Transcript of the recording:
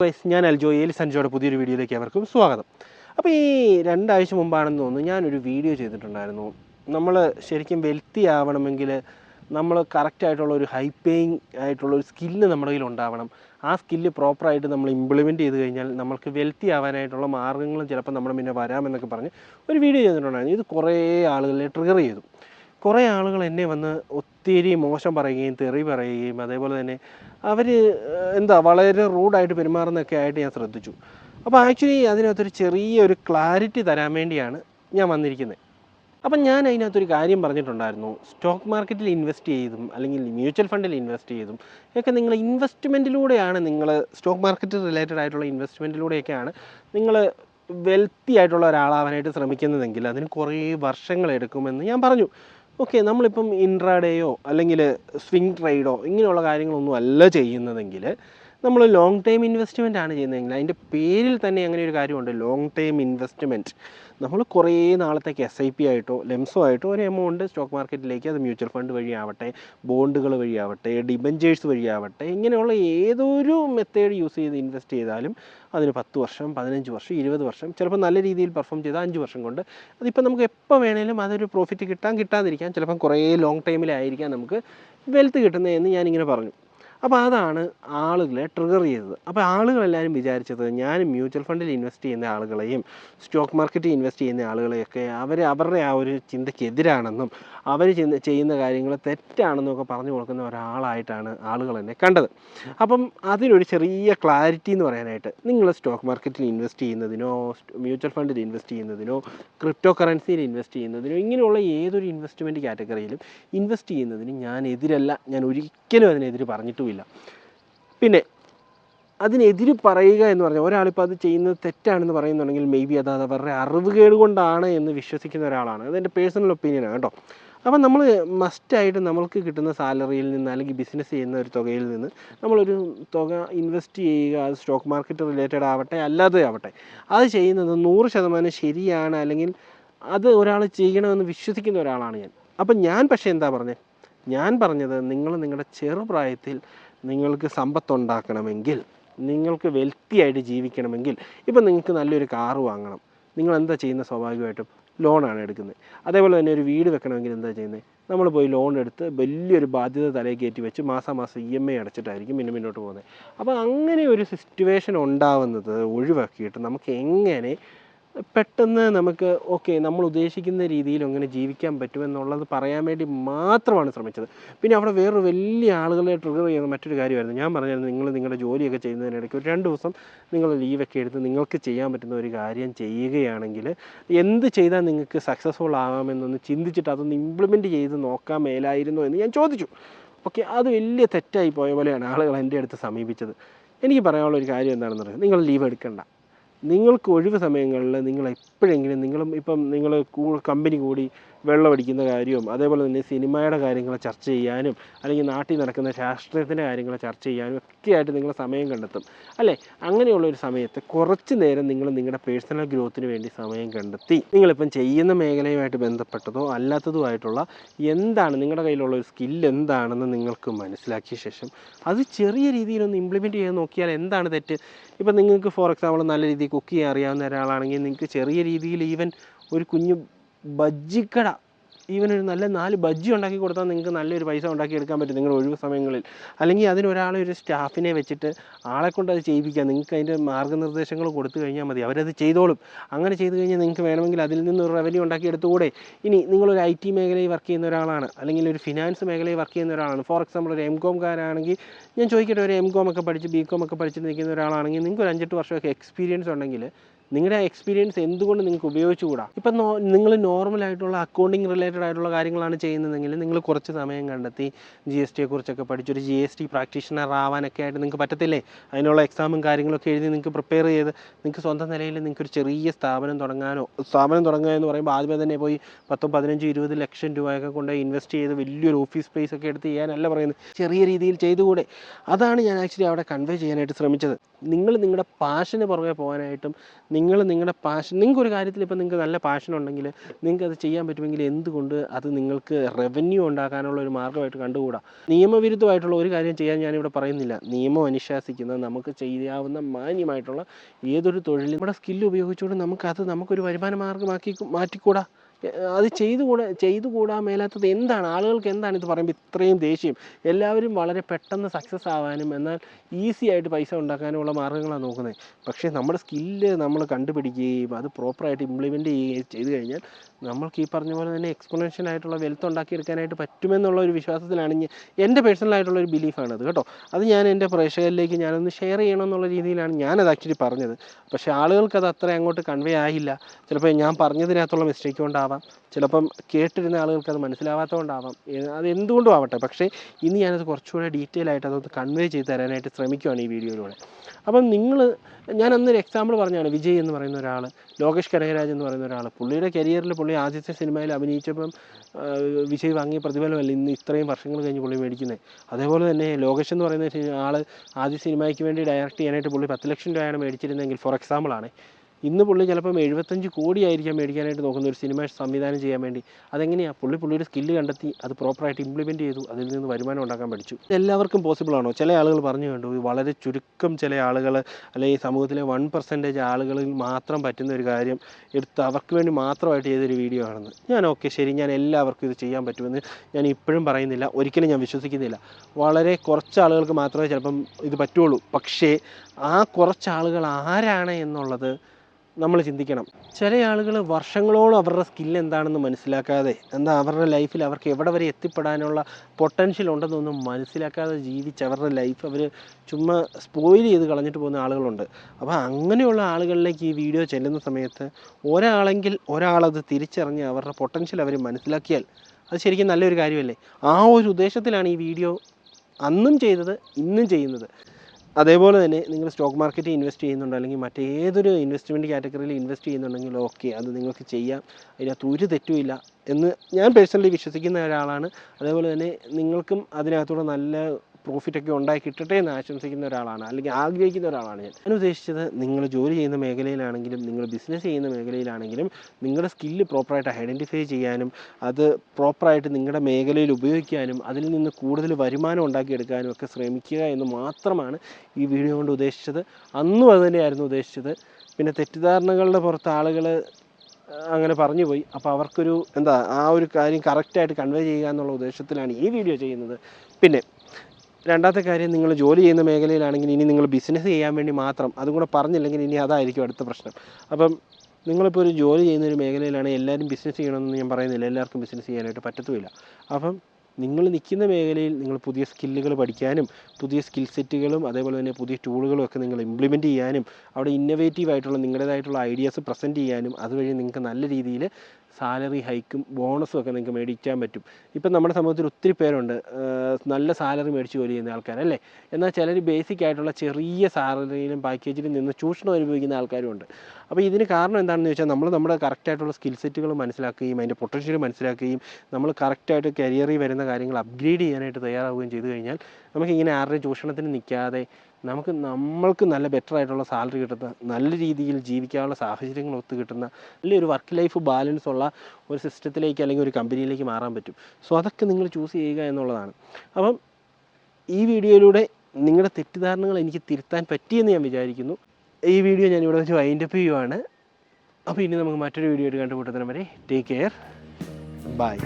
Guys ഞാൻ അൽജോ എലി സഞ്ജോയുടെ പുതിയൊരു വീഡിയോയിലേക്ക് അവർക്കും സ്വാഗതം. അപ്പോൾ ഈ രണ്ടാഴ്ച മുമ്പാണെന്ന് തോന്നുന്നു ഞാനൊരു വീഡിയോ ചെയ്തിട്ടുണ്ടായിരുന്നു. നമ്മൾ ശരിക്കും വെൽത്തി ആവണമെങ്കിൽ നമ്മൾ കറക്റ്റായിട്ടുള്ള ഒരു ഹൈ പേയിങ് ആയിട്ടുള്ള ഒരു സ്കില്ല് നമ്മുടെ കയ്യിൽ ഉണ്ടാവണം. ആ സ്കില്ല് പ്രോപ്പറായിട്ട് നമ്മൾ ഇംപ്ലിമെന്റ് ചെയ്ത് കഴിഞ്ഞാൽ നമ്മൾക്ക് വെൽത്തി ആവാനായിട്ടുള്ള മാർഗങ്ങളും ചിലപ്പോൾ നമ്മുടെ പിന്നെ വരാമെന്നൊക്കെ പറഞ്ഞ് ഒരു വീഡിയോ ചെയ്തിട്ടുണ്ടായിരുന്നു. ഇത് കുറേ ആളുകളെ ട്രിഗർ ചെയ്തു. കുറേ ആളുകൾ എന്നെ വന്ന് ഒത്തിരി മോശം പറയുകയും തെറി പറയുകയും അതേപോലെ തന്നെ അവർ എന്താ വളരെ റൂഡായിട്ട് പെരുമാറുന്നൊക്കെ ആയിട്ട് ഞാൻ ശ്രദ്ധിച്ചു. അപ്പോൾ ആക്ച്വലി അതിനകത്തൊരു ചെറിയൊരു ക്ലാരിറ്റി തരാൻ വേണ്ടിയാണ് ഞാൻ വന്നിരിക്കുന്നത്. അപ്പം ഞാൻ അതിനകത്തൊരു കാര്യം പറഞ്ഞിട്ടുണ്ടായിരുന്നു. സ്റ്റോക്ക് മാർക്കറ്റിൽ ഇൻവെസ്റ്റ് ചെയ്തും അല്ലെങ്കിൽ മ്യൂച്വൽ ഫണ്ടിൽ ഇൻവെസ്റ്റ് ചെയ്തും ഒക്കെ നിങ്ങൾ ഇൻവെസ്റ്റ്മെന്റിലൂടെയാണ് നിങ്ങൾ സ്റ്റോക്ക് മാർക്കറ്റ് റിലേറ്റഡ് ആയിട്ടുള്ള ഇൻവെസ്റ്റ്മെന്റിലൂടെയൊക്കെയാണ് നിങ്ങൾ വെൽത്തി ആയിട്ടുള്ള ഒരാളാവാനായിട്ട് ശ്രമിക്കുന്നതെങ്കിൽ അതിന് കുറേ വർഷങ്ങളെടുക്കുമെന്ന് ഞാൻ പറഞ്ഞു. ഓക്കെ നമ്മളിപ്പം ഇൻട്രാഡേയോ അല്ലെങ്കിൽ സ്വിംഗ് ട്രേഡോ ഇങ്ങനെയുള്ള കാര്യങ്ങളൊന്നും അല്ല ചെയ്യുന്നതെങ്കിൽ നമ്മൾ ലോങ് ടൈം ഇൻവെസ്റ്റ്മെന്റ് ആണ് ചെയ്യുന്നതെങ്കിൽ അതിന്റെ പേരിൽ തന്നെ അങ്ങനെ ഒരു കാര്യമുണ്ട്. ലോങ് ടൈം ഇൻവെസ്റ്റ്മെന്റ് നമ്മൾ കുറേ നാളത്തേക്ക് എസ് ഐ പി ആയിട്ടോ ലെംസോ ആയിട്ടോ ഒരു എമൗണ്ട് സ്റ്റോക്ക് മാർക്കറ്റിലേക്ക് അത് മ്യൂച്വൽ ഫണ്ട് വഴിയാവട്ടെ ബോണ്ടുകൾ വഴിയാവട്ടെ ഡിബഞ്ചേഴ്സ് വഴിയാവട്ടെ ഇങ്ങനെയുള്ള ഏതൊരു മെത്തേഡ് യൂസ് ചെയ്ത് ഇൻവെസ്റ്റ് ചെയ്താലും അതിന് പത്ത് വർഷം പതിനഞ്ച് വർഷം ഇരുപത് വർഷം ചിലപ്പോൾ നല്ല രീതിയിൽ പെർഫോം ചെയ്താൽ അഞ്ച് വർഷം കൊണ്ട് അതിപ്പോൾ നമുക്ക് എപ്പോൾ വേണേലും അതൊരു പ്രോഫിറ്റ് കിട്ടാൻ കിട്ടാതിരിക്കാം ചിലപ്പം കുറേ ലോങ് ടൈമിലായിരിക്കാം നമുക്ക് വെൽത്ത് കിട്ടുന്നതെന്ന് ഞാനിങ്ങനെ പറഞ്ഞു. അപ്പോൾ അതാണ് ആളുകളെ ട്രിഗർ ചെയ്തത്. അപ്പോൾ ആളുകളെല്ലാവരും വിചാരിച്ചത് ഞാൻ മ്യൂച്വൽ ഫണ്ടിൽ ഇൻവെസ്റ്റ് ചെയ്യുന്ന ആളുകളെയും സ്റ്റോക്ക് മാർക്കറ്റിൽ ഇൻവെസ്റ്റ് ചെയ്യുന്ന ആളുകളെയൊക്കെ അവർ അവരുടെ ആ ഒരു ചിന്തയ്ക്കെതിരാണെന്നും അവർ ചെയ്യുന്ന കാര്യങ്ങൾ തെറ്റാണെന്നും ഒക്കെ പറഞ്ഞു കൊടുക്കുന്ന ഒരാളായിട്ടാണ് ആളുകൾ എന്നെ കണ്ടത്. അപ്പം അതിനൊരു ചെറിയ ക്ലാരിറ്റി എന്ന് പറയാനായിട്ട് നിങ്ങൾ സ്റ്റോക്ക് മാർക്കറ്റിൽ ഇൻവെസ്റ്റ് ചെയ്യുന്നതിനോ മ്യൂച്വൽ ഫണ്ടിൽ ഇൻവെസ്റ്റ് ചെയ്യുന്നതിനോ ക്രിപ്റ്റോ കറൻസിയിൽ ഇൻവെസ്റ്റ് ചെയ്യുന്നതിനോ ഇങ്ങനെയുള്ള ഏതൊരു ഇൻവെസ്റ്റ്മെന്റ് കാറ്റഗറിയിലും ഇൻവെസ്റ്റ് ചെയ്യുന്നതിന് ഞാൻ എതിരല്ല. ഞാൻ ഒരിക്കലും അതിനെതിരെ പറഞ്ഞിട്ടുമില്ല. പിന്നെ അതിനെതിര് പറയുക എന്ന് പറഞ്ഞാൽ ഒരാളിപ്പോൾ അത് ചെയ്യുന്നത് തെറ്റാണെന്ന് പറയുന്നുണ്ടെങ്കിൽ മേ ബി അത് അവരുടെ അറിവുകേട് കൊണ്ടാണ് എന്ന് വിശ്വസിക്കുന്ന ഒരാളാണ്. അതെന്റെ പേഴ്സണൽ ഒപ്പീനിയനാണ് കേട്ടോ. അപ്പം നമ്മൾ മസ്റ്റായിട്ട് നമ്മൾക്ക് കിട്ടുന്ന സാലറിയിൽ നിന്ന് അല്ലെങ്കിൽ ബിസിനസ് ചെയ്യുന്ന ഒരു തുകയിൽ നിന്ന് നമ്മളൊരു തുക ഇൻവെസ്റ്റ് ചെയ്യുക അത് സ്റ്റോക്ക് മാർക്കറ്റ് റിലേറ്റഡ് ആവട്ടെ അല്ലാതെ ആവട്ടെ. അത് ചെയ്യുന്നത് നൂറ് ശതമാനം ശരിയാണ് അല്ലെങ്കിൽ അത് ഒരാൾ ചെയ്യണമെന്ന് വിശ്വസിക്കുന്ന ഒരാളാണ് ഞാൻ. അപ്പം ഞാൻ പക്ഷേ എന്താ പറഞ്ഞത് ഞാൻ പറഞ്ഞത് നിങ്ങൾ നിങ്ങളുടെ ചെറുപ്രായത്തിൽ നിങ്ങൾക്ക് സമ്പത്തുണ്ടാക്കണമെങ്കിൽ നിങ്ങൾക്ക് വെൽത്തി ആയിട്ട് ജീവിക്കണമെങ്കിൽ ഇപ്പം നിങ്ങൾക്ക് നല്ലൊരു കാറ് വാങ്ങണം. നിങ്ങൾ എന്താ ചെയ്യുന്നത് സ്വാഭാവികമായിട്ടും? ലോണാണ് എടുക്കുന്നത്. അതേപോലെ തന്നെ ഒരു വീട് വെക്കണമെങ്കിൽ എന്താ ചെയ്യുന്നത്? നമ്മൾ പോയി ലോൺ എടുത്ത് വലിയൊരു ബാധ്യത തലയിൽ കയറ്റി വെച്ച് മാസം മാസം ഇ എം ഐ അടച്ചിട്ടായിരിക്കും പിന്നെ മുന്നോട്ട് പോകുന്നത്. അപ്പോൾ അങ്ങനെ ഒരു സിറ്റുവേഷൻ ഉണ്ടാവുന്നത് ഒഴിവാക്കിയിട്ട് നമുക്ക് എങ്ങനെ പെട്ടെന്ന് നമുക്ക് ഓക്കെ നമ്മൾ ഉദ്ദേശിക്കുന്ന രീതിയിൽ അങ്ങനെ ജീവിക്കാൻ പറ്റുമെന്നുള്ളത് പറയാൻ വേണ്ടി മാത്രമാണ് ശ്രമിച്ചത്. പിന്നെ അവിടെ വേറൊരു വലിയ ആളുകളെ ട്രിഗർ ചെയ്യുന്ന മറ്റൊരു കാര്യമായിരുന്നു. ഞാൻ പറഞ്ഞായിരുന്നു നിങ്ങൾ നിങ്ങളുടെ ജോലിയൊക്കെ ചെയ്യുന്നതിനിടയ്ക്ക് ഒരു രണ്ട് ദിവസം നിങ്ങൾ ലീവൊക്കെ എടുത്ത് നിങ്ങൾക്ക് ചെയ്യാൻ പറ്റുന്ന ഒരു കാര്യം ചെയ്യുകയാണെങ്കിൽ എന്ത് ചെയ്താൽ നിങ്ങൾക്ക് സക്സസ്ഫുൾ ആകാമെന്നൊന്ന് ചിന്തിച്ചിട്ട് അതൊന്ന് ഇംപ്ലിമെന്റ് ചെയ്ത് നോക്കാൻ മേലായിരുന്നു എന്ന് ഞാൻ ചോദിച്ചു. ഓക്കെ അത് വലിയ തെറ്റായി പോയ പോലെയാണ് ആളുകൾ എന്റെ അടുത്ത് സമീപിച്ചത്. എനിക്ക് പറയാനുള്ള ഒരു കാര്യം എന്താണെന്ന് പറയുന്നത് നിങ്ങൾ ലീവ് എടുക്കണ്ട. നിങ്ങൾക്ക് ഒഴിവ് സമയങ്ങളിൽ നിങ്ങൾ എപ്പോഴെങ്കിലും നിങ്ങളും ഇപ്പം നിങ്ങൾ കമ്പനി കൂടി വെള്ളമടിക്കുന്ന കാര്യവും അതേപോലെ തന്നെ സിനിമയുടെ കാര്യങ്ങൾ ചർച്ച ചെയ്യാനും അല്ലെങ്കിൽ നാട്ടിൽ നടക്കുന്ന രാഷ്ട്രീയത്തിന്റെ കാര്യങ്ങൾ ചർച്ച ചെയ്യാനും ഒക്കെയായിട്ട് നിങ്ങൾ സമയം കണ്ടെത്തും. അല്ലേ? അങ്ങനെയുള്ള ഒരു സമയത്ത് കുറച്ച് നേരം നിങ്ങൾ നിങ്ങളുടെ പേഴ്സണൽ ഗ്രോത്തിന് വേണ്ടി സമയം കണ്ടെത്തി. നിങ്ങളിപ്പം ചെയ്യുന്ന മേഖലയുമായിട്ട് ബന്ധപ്പെട്ടതോ അല്ലാത്തതുമായിട്ടുള്ള എന്താണ് നിങ്ങളുടെ കയ്യിലുള്ള ഒരു സ്കില്ല് എന്താണെന്ന് നിങ്ങൾക്ക് മനസ്സിലാക്കിയ ശേഷം അത് ചെറിയ രീതിയിലൊന്ന് ഇംപ്ലിമെന്റ് ചെയ്ത് നോക്കിയാൽ എന്താണ് തെറ്റ്? ഇപ്പം നിങ്ങൾക്ക് ഫോർ എക്സാമ്പിൾ നല്ല രീതിയിൽ കുക്ക് ചെയ്യാൻ അറിയാവുന്ന ഒരാളാണെങ്കിൽ നിങ്ങൾക്ക് ചെറിയ രീതിയിൽ ഈവൻ ഒരു കുഞ്ഞു ബജ്ജിക്കട ഈവൻ ഒരു നല്ല നാല് ബജ്ജി ഉണ്ടാക്കി കൊടുത്താൽ നിങ്ങൾക്ക് നല്ലൊരു പൈസ ഉണ്ടാക്കി എടുക്കാൻ പറ്റും നിങ്ങളുടെ ഒഴിവ് സമയങ്ങളിൽ. അല്ലെങ്കിൽ അതിനൊരാളെ ഒരു സ്റ്റാഫിനെ വെച്ചിട്ട് ആളെ കൊണ്ട് അത് ചെയ്യിപ്പിക്കാം നിങ്ങൾക്ക് അതിന്റെ മാർഗനിർദ്ദേശങ്ങൾ കൊടുത്തു കഴിഞ്ഞാൽ മതി. അവരത് ചെയ്തോളും. അങ്ങനെ ചെയ്തു കഴിഞ്ഞാൽ നിങ്ങൾക്ക് വേണമെങ്കിൽ അതിൽ നിന്ന് ഒരു റവന്യൂ ഉണ്ടാക്കി എടുത്തുകൂടെ? ഇനി നിങ്ങളൊരു ഐ ടി മേഖലയിൽ വർക്ക് ചെയ്യുന്ന ഒരാളാണ്. അല്ലെങ്കിൽ ഒരു ഫിനാൻസ് മേഖലയിൽ വർക്ക് ചെയ്യുന്ന ഒരാളാണ്. ഫോർ എക്സാമ്പിൾ ഒരു എം കോംകാരാണെങ്കിൽ ഞാൻ ചോദിക്കട്ടെ ഒരു എം കോം ഒക്കെ പഠിച്ച് ബി കോം ഒക്കെ പഠിച്ച് നിൽക്കുന്ന ഒരാളാണെങ്കിൽ നിങ്ങൾക്ക് ഒരു അഞ്ചെട്ട് വർഷമൊക്കെ എക്സ്പീരിയൻസ് ഉണ്ടെങ്കിൽ നിങ്ങളുടെ എക്സ്പീരിയൻസ് എന്തുകൊണ്ട് നിങ്ങൾക്ക് ഉപയോഗിച്ചുകൂടാ? ഇപ്പം നിങ്ങൾ നോർമലായിട്ടുള്ള അക്കൗണ്ടിങ് റിലേറ്റഡ് ആയിട്ടുള്ള കാര്യങ്ങളാണ് ചെയ്യുന്നതെങ്കിൽ നിങ്ങൾ കുറച്ച് സമയം കണ്ടെത്തി ജി എസ് ടിയെ കുറിച്ചൊക്കെ പഠിച്ചൊരു ജി എസ് ടി പ്രാക്ടീഷണർ ആവാനൊക്കെ ആയിട്ട് നിങ്ങൾക്ക് പറ്റത്തില്ലേ? അതിനുള്ള എക്സാമും കാര്യങ്ങളൊക്കെ എഴുതി നിങ്ങൾക്ക് പ്രിപ്പയർ ചെയ്ത് നിങ്ങൾക്ക് സ്വന്തം നിലയിൽ നിങ്ങൾക്ക് ഒരു ചെറിയ സ്ഥാപനം തുടങ്ങാനോ സ്ഥാപനം തുടങ്ങുക എന്ന് പറയുമ്പോൾ ആദ്യമേ തന്നെ പോയി പത്തോ പതിനഞ്ചോ ഇരുപത് ലക്ഷം രൂപയൊക്കെ കൊണ്ട് ഇൻവെസ്റ്റ് ചെയ്ത് വലിയൊരു ഓഫീസ് സ്പേസ് ഒക്കെ എടുത്ത് ചെയ്യാനല്ല പറയുന്നത്. ചെറിയ രീതിയിൽ ചെയ്തുകൂടെ? അതാണ് ഞാൻ ആക്ച്വലി അവിടെ കൺവേ ചെയ്യാനായിട്ട് ശ്രമിച്ചത്. നിങ്ങൾ നിങ്ങളുടെ പാഷന് പുറകെ പോകാനായിട്ടും നിങ്ങൾ നിങ്ങളുടെ പാഷൻ നിങ്ങൾക്ക് ഒരു കാര്യത്തിൽ ഇപ്പം നിങ്ങൾക്ക് നല്ല പാഷൻ ഉണ്ടെങ്കിൽ നിങ്ങൾക്ക് അത് ചെയ്യാൻ പറ്റുമെങ്കിൽ എന്തുകൊണ്ട് അത് നിങ്ങൾക്ക് റവന്യൂ ഉണ്ടാക്കാനുള്ള ഒരു മാർഗമായിട്ട് കണ്ടുകൂടാ? നിയമവിരുദ്ധമായിട്ടുള്ള ഒരു കാര്യം ചെയ്യാൻ ഞാനിവിടെ പറയുന്നില്ല. നിയമം അനുശാസിക്കുന്ന നമുക്ക് ചെയ്യാവുന്ന മാന്യമായിട്ടുള്ള ഏതൊരു തൊഴിലും നമ്മുടെ സ്കില്ല് ഉപയോഗിച്ചുകൊണ്ട് നമുക്കത് നമുക്കൊരു വരുമാന മാർഗമാക്കി മാറ്റിക്കൂടാ? എ- കൂടാ ചെയ്തു കൂടാൻ മേലാത്തത് എന്താണ്? ആളുകൾക്ക് എന്താണ് ഇത് പറയുമ്പോൾ ഇത്രയും ദേഷ്യം? എല്ലാവരും വളരെ പെട്ടെന്ന് സക്സസ് ആവാനും എന്നാൽ ഈസി ആയിട്ട് പൈസ ഉണ്ടാക്കാനുമുള്ള മാർഗങ്ങളാണ് നോക്കുന്നത്. പക്ഷേ നമ്മുടെ സ്കില്ല് നമ്മൾ കണ്ടുപിടിക്കുകയും അത് പ്രോപ്പറായിട്ട് ഇംപ്ലിമെന്റ് ചെയ്യുകയും ചെയ്തു കഴിഞ്ഞാൽ നമ്മൾക്ക് ഈ പറഞ്ഞ പോലെ തന്നെ എക്സ്പൊണൻഷ്യൽ ആയിട്ടുള്ള വെൽത്ത് ഉണ്ടാക്കിയെടുക്കാനായിട്ട് പറ്റുമെന്നുള്ള ഒരു വിശ്വാസത്തിലാണ് എന്റെ പേഴ്സണൽ ആയിട്ടുള്ള ഒരു ബിലീഫാണ് അത് കേട്ടോ. അത് ഞാൻ എന്റെ പ്രേക്ഷകരിലേക്ക് ഞാനൊന്ന് ഷെയർ ചെയ്യണം എന്നുള്ള രീതിയിലാണ് ഞാനത് ആക്ച്വലി പറഞ്ഞത്. പക്ഷേ ആളുകൾക്ക് അത് അത്ര അങ്ങോട്ട് കൺവേ ആയില്ല. ചിലപ്പോൾ ഞാൻ പറഞ്ഞതിനകത്തുള്ള മിസ്റ്റേക്ക് കൊണ്ടാവാം. ചിലപ്പം കേട്ടിരുന്ന ആളുകൾക്ക് അത് മനസ്സിലാവാത്തത് കൊണ്ടാവാം അത് എന്തുകൊണ്ടും ആവട്ടെ. പക്ഷേ ഇന്ന് ഞാനത് കുറച്ചുകൂടെ ഡീറ്റെയിൽ ആയിട്ട് അതൊന്ന് കൺവേ ചെയ്ത് തരാനായിട്ട് ശ്രമിക്കുകയാണ് ഈ വീഡിയോയിലൂടെ. അപ്പം നിങ്ങൾ ഞാൻ അന്നൊരു എക്സാമ്പിൾ പറഞ്ഞാണ്. വിജയ് എന്ന് പറയുന്ന ഒരാൾ ലോകേഷ് കനകരാജ് എന്ന് പറയുന്ന ഒരാൾ പുള്ളിയുടെ കരിയറിൽ പുള്ളി ആദ്യത്തെ സിനിമയിൽ അഭിനയിച്ചപ്പം വിജയ് വാങ്ങിയ പ്രതിഫലമല്ല ഇന്ന് ഇത്രയും വർഷങ്ങൾ കഴിഞ്ഞ് പുള്ളി മേടിക്കുന്നത് അതേപോലെ തന്നെ ലോകേഷ് എന്ന് പറയുന്ന ആൾ ആദ്യ സിനിമയ്ക്ക് വേണ്ടി ഡയറക്റ്റ് ചെയ്യാനായിട്ട് പുള്ളി പത്ത് ലക്ഷം രൂപയാണ് മേടിച്ചിരുന്നതെങ്കിൽ ഫോർ എക്സാമ്പിൾ ആണ്. ഇന്ന് പുള്ളി ചിലപ്പം എഴുപത്തഞ്ച് കോടിയായിരിക്കാം മേടിക്കാനായിട്ട് നോക്കുന്ന ഒരു സിനിമ സംവിധാനം ചെയ്യാൻ വേണ്ടി. അതെങ്ങനെയാണ് പുള്ളി പുള്ളിയുടെ സ്കില്ല് കണ്ടെത്തി അത് പ്രോപ്പറായിട്ട് ഇംപ്ലിമെന്റ് ചെയ്തു. അതിൽ നിന്ന് വരുമാനം ഉണ്ടാക്കാൻ പഠിച്ചു. ഇതെല്ലാവർക്കും പോസിബിൾ ആണോ? ചില ആളുകൾ പറഞ്ഞു കണ്ടു. വളരെ ചുരുക്കം ചില ആളുകൾ അല്ലെങ്കിൽ സമൂഹത്തിലെ വൺ പെർസെന്റേജ് ആളുകളിൽ മാത്രം പറ്റുന്ന ഒരു കാര്യം എടുത്ത് അവർക്ക് വേണ്ടി മാത്രമായിട്ട് ചെയ്തൊരു വീഡിയോ ആണെന്ന്. ഞാൻ ഓക്കെ ശരി. ഞാൻ എല്ലാവർക്കും ഇത് ചെയ്യാൻ പറ്റുമെന്ന് ഞാൻ ഇപ്പോഴും പറയുന്നില്ല. ഒരിക്കലും ഞാൻ വിശ്വസിക്കുന്നില്ല. വളരെ കുറച്ച് ആളുകൾക്ക് മാത്രമേ ചിലപ്പം ഇത് പറ്റുള്ളൂ. പക്ഷേ ആ കുറച്ച് ആളുകൾ ആരാണ് എന്നുള്ളത് നമ്മൾ ചിന്തിക്കണം. ചില ആളുകൾ വർഷങ്ങളോളം അവരുടെ സ്കിൽ എന്താണെന്ന് മനസ്സിലാക്കാതെ എന്താ അവരുടെ ലൈഫിൽ അവർക്ക് എവിടെ വരെ എത്തിപ്പെടാനുള്ള പൊട്ടൻഷ്യൽ ഉണ്ടെന്നൊന്നും മനസ്സിലാക്കാതെ ജീവിച്ച് അവരുടെ ലൈഫ് അവർ ചുമ്മാ സ്പോയിൽ ചെയ്ത് കളഞ്ഞിട്ട് പോകുന്ന ആളുകളുണ്ട്. അപ്പോൾ അങ്ങനെയുള്ള ആളുകളിലേക്ക് ഈ വീഡിയോ ചെല്ലുന്ന സമയത്ത് ഒരാളെങ്കിൽ ഒരാളത് തിരിച്ചറിഞ്ഞ് അവരുടെ പൊട്ടൻഷ്യൽ അവർ മനസ്സിലാക്കിയാൽ അത് ശരിക്കും നല്ലൊരു കാര്യമല്ലേ? ആ ഒരു ഉദ്ദേശത്തിലാണ് ഈ വീഡിയോ അന്നും ചെയ്തത് ഇന്നും ചെയ്യുന്നത്. അതേപോലെ തന്നെ നിങ്ങൾ സ്റ്റോക്ക് മാർക്കറ്റിൽ ഇൻവെസ്റ്റ് ചെയ്യുന്നുണ്ട്? അല്ലെങ്കിൽ മറ്റേതൊരു ഇൻവെസ്റ്റ്മെന്റ് കാറ്റഗറിയിൽ ഇൻവെസ്റ്റ് ചെയ്യുന്നുണ്ടെങ്കിൽ ഓക്കെ അത് നിങ്ങൾക്ക് ചെയ്യാം. അതിനകത്ത് ഒരു തെറ്റുമില്ല എന്ന് ഞാൻ പേഴ്സണലി വിശ്വസിക്കുന്ന ഒരാളാണ്. അതേപോലെ തന്നെ നിങ്ങൾക്കും അതിനകത്തൂടെ നല്ല പ്രോഫിറ്റ് ഒക്കെ ഉണ്ടായി കിട്ടട്ടെ എന്ന് ആശംസിക്കുന്ന ഒരാളാണ് അല്ലെങ്കിൽ ആഗ്രഹിക്കുന്ന ഒരാളാണ് ഞാൻ. ഞാൻ ഉദ്ദേശിച്ചത് നിങ്ങൾ ജോലി ചെയ്യുന്ന മേഖലയിലാണെങ്കിലും നിങ്ങൾ ബിസിനസ് ചെയ്യുന്ന മേഖലയിലാണെങ്കിലും നിങ്ങളുടെ സ്കില്ല് പ്രോപ്പറായിട്ട് ഐഡന്റിഫൈ ചെയ്യാനും അത് പ്രോപ്പറായിട്ട് നിങ്ങളുടെ മേഖലയിൽ ഉപയോഗിക്കാനും അതിൽ നിന്ന് കൂടുതൽ വരുമാനം ഉണ്ടാക്കിയെടുക്കാനും ഒക്കെ ശ്രമിക്കുക എന്ന് മാത്രമാണ് ഈ വീഡിയോ കൊണ്ട് ഉദ്ദേശിച്ചത്. അന്നും അത് തന്നെയായിരുന്നു ഉദ്ദേശിച്ചത്. പിന്നെ തെറ്റിദ്ധാരണകളുടെ പുറത്ത് ആളുകൾ അങ്ങനെ പറഞ്ഞു പോയി. അപ്പോൾ അവർക്കൊരു എന്താ ആ ഒരു കാര്യം കറക്റ്റായിട്ട് കൺവേ ചെയ്യുക എന്നുള്ള ഉദ്ദേശത്തിലാണ് ഈ വീഡിയോ ചെയ്യുന്നത്. പിന്നെ രണ്ടാമത്തെ കാര്യം നിങ്ങൾ ജോലി ചെയ്യുന്ന മേഖലയിലാണെങ്കിൽ ഇനി നിങ്ങൾ ബിസിനസ് ചെയ്യാൻ വേണ്ടി മാത്രം അതും കൂടെ പറഞ്ഞില്ലെങ്കിൽ ഇനി അതായിരിക്കും അടുത്ത പ്രശ്നം. അപ്പം നിങ്ങളിപ്പോൾ ഒരു ജോലി ചെയ്യുന്ന ഒരു മേഖലയിലാണ് എല്ലാവരും ബിസിനസ് ചെയ്യണമെന്ന് ഞാൻ പറയുന്നില്ല. എല്ലാവർക്കും ബിസിനസ് ചെയ്യാനായിട്ട് പറ്റത്തുമില്ല. അപ്പം നിങ്ങൾ നിൽക്കുന്ന മേഖലയിൽ നിങ്ങൾ പുതിയ സ്കില്ലുകൾ പഠിക്കാനും പുതിയ സ്കിൽ സെറ്റുകളും അതേപോലെ തന്നെ പുതിയ ടൂളുകളും ഒക്കെ നിങ്ങൾ ഇംപ്ലിമെന്റ് ചെയ്യാനും അവിടെ ഇന്നവേറ്റീവ് ആയിട്ടുള്ള നിങ്ങളുടേതായിട്ടുള്ള ഐഡിയാസ് പ്രസന്റ് ചെയ്യാനും അതുവഴി നിങ്ങൾക്ക് നല്ല രീതിയിൽ സാലറി ഹൈക്കും ബോണസും ഒക്കെ നിങ്ങൾക്ക് മേടിക്കാൻ പറ്റും. ഇപ്പം നമ്മുടെ സമൂഹത്തിൽ ഒത്തിരി പേരുണ്ട്. നല്ല സാലറി മേടിച്ച് ജോലി ചെയ്യുന്ന ആൾക്കാരല്ലേ? എന്നാൽ ചിലർ ബേസിക് ആയിട്ടുള്ള ചെറിയ സാലറിയിലും പാക്കേജിലും നിന്ന് ചൂഷണം അനുഭവിക്കുന്ന ആൾക്കാരുമുണ്ട്. അപ്പോൾ ഇതിന് കാരണം എന്താണെന്ന് ചോദിച്ചാൽ നമ്മൾ നമ്മുടെ കറക്റ്റായിട്ടുള്ള സ്കിൽ സെറ്റുകൾ മനസ്സിലാക്കുകയും അതിന്റെ പൊട്ടൻഷ്യൽ മനസ്സിലാക്കുകയും നമ്മൾ കറക്റ്റായിട്ട് കരിയറിൽ വരുന്ന കാര്യങ്ങൾ അപ്ഗ്രേഡ് ചെയ്യാനായിട്ട് തയ്യാറാവുകയും ചെയ്തു കഴിഞ്ഞാൽ നമുക്കിങ്ങനെ ആരുടെയും ചൂഷണത്തിന് നിൽക്കാതെ നമുക്ക് നമ്മൾക്ക് നല്ല ബെറ്റർ ആയിട്ടുള്ള സാലറി കിട്ടുന്ന നല്ല രീതിയിൽ ജീവിക്കാനുള്ള സാഹചര്യങ്ങൾ ഒത്തു കിട്ടുന്ന നല്ലൊരു വർക്ക് ലൈഫ് ബാലൻസ് ഉള്ള ഒരു സിസ്റ്റത്തിലേക്ക് അല്ലെങ്കിൽ ഒരു കമ്പനിയിലേക്ക് മാറാൻ പറ്റും. സോ അതൊക്കെ നിങ്ങൾ ചൂസ് ചെയ്യുക എന്നുള്ളതാണ്. അപ്പം ഈ വീഡിയോയിലൂടെ നിങ്ങളുടെ തെറ്റിദ്ധാരണകൾ എനിക്ക് തിരുത്താൻ പറ്റിയെന്ന് ഞാൻ വിചാരിക്കുന്നു. ഈ വീഡിയോ ഞാൻ ഇവിടെ വെച്ച് വൈൻഡ് അപ്പ് ചെയ്യുവാണ്. അപ്പോൾ ഇനി നമുക്ക് മറ്റൊരു വീഡിയോ ആയിട്ട് കണ്ടുമുട്ടുന്നതിന് വരെ ടേക്ക് കെയർ ബൈ